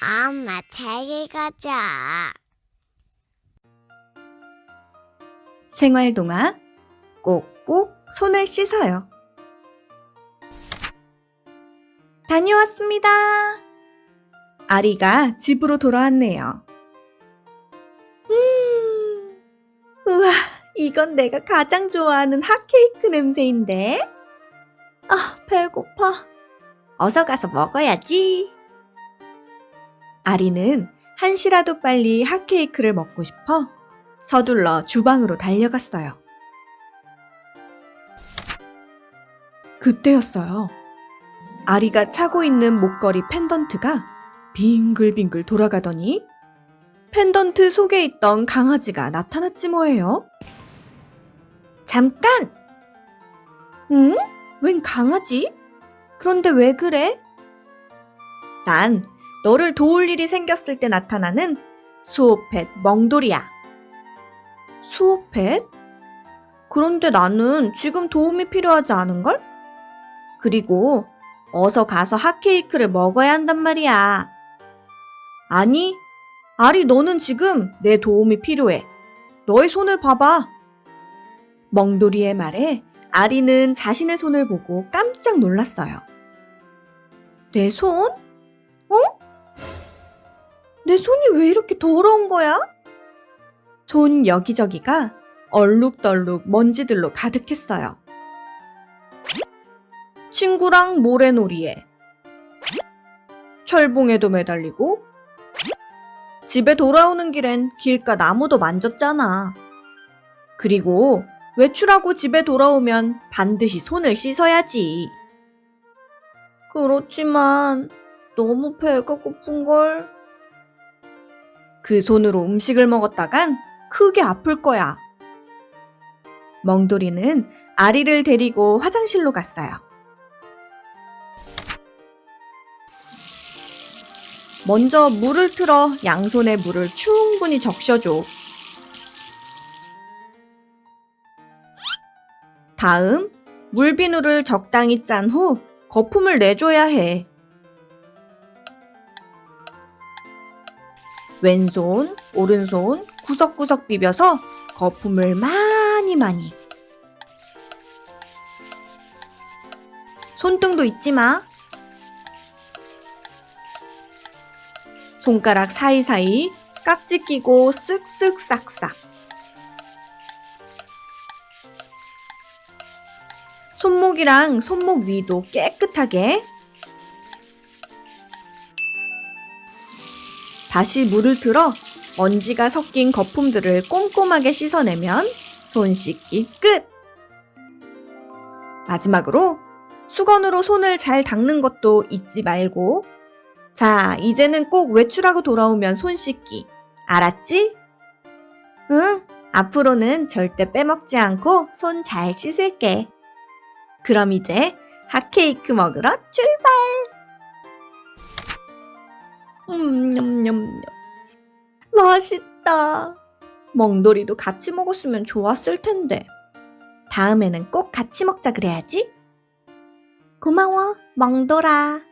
엄마 잘 읽어줘. 생활 동안 꼭꼭 손을 씻어요. 다녀왔습니다. 아리가 집으로 돌아왔네요. 음, 우와, 이건 내가 가장 좋아하는 핫케이크 냄새인데. 아, 배고파. 어서 가서 먹어야지. 아리는 한시라도 빨리 핫케이크를 먹고 싶어 서둘러 주방으로 달려갔어요. 그때였어요. 아리가 차고 있는 목걸이 펜던트가 빙글빙글 돌아가더니 펜던트 속에 있던 강아지가 나타났지 뭐예요. 잠깐! 응? 웬 강아지? 그런데 왜 그래? 난 너를 도울 일이 생겼을 때 나타나는 수호펫 멍돌이야. 수호펫? 그런데 나는 지금 도움이 필요하지 않은걸? 그리고 어서 가서 핫케이크를 먹어야 한단 말이야. 아니, 아리 너는 지금 내 도움이 필요해. 너의 손을 봐봐. 멍돌이의 말에 아리는 자신의 손을 보고 깜짝 놀랐어요. 내 손? 어? 내 손이 왜 이렇게 더러운 거야? 손 여기저기가 얼룩덜룩 먼지들로 가득했어요. 친구랑 모래놀이에 철봉에도 매달리고 집에 돌아오는 길엔 길가 나무도 만졌잖아. 그리고 외출하고 집에 돌아오면 반드시 손을 씻어야지. 그렇지만 너무 배가 고픈걸. 그 손으로 음식을 먹었다간 크게 아플 거야. 멍돌이는 아리를 데리고 화장실로 갔어요. 먼저 물을 틀어 양손에 물을 충분히 적셔줘. 다음, 물비누를 적당히 짠 후 거품을 내줘야 해. 왼손, 오른손 구석구석 비벼서 거품을 많이 많이. 손등도 잊지 마. 손가락 사이사이 깍지 끼고 쓱쓱 싹싹. 손목이랑 손목 위도 깨끗하게. 다시 물을 틀어 먼지가 섞인 거품들을 꼼꼼하게 씻어내면 손 씻기 끝! 마지막으로 수건으로 손을 잘 닦는 것도 잊지 말고 자, 이제는 꼭 외출하고 돌아오면 손 씻기. 알았지? 응, 앞으로는 절대 빼먹지 않고 손 잘 씻을게. 그럼 이제 핫케이크 먹으러 출발! 음, 냠냠냠. 맛있다. 멍돌이도 같이 먹었으면 좋았을 텐데. 다음에는 꼭 같이 먹자 그래야지. 고마워, 멍돌아.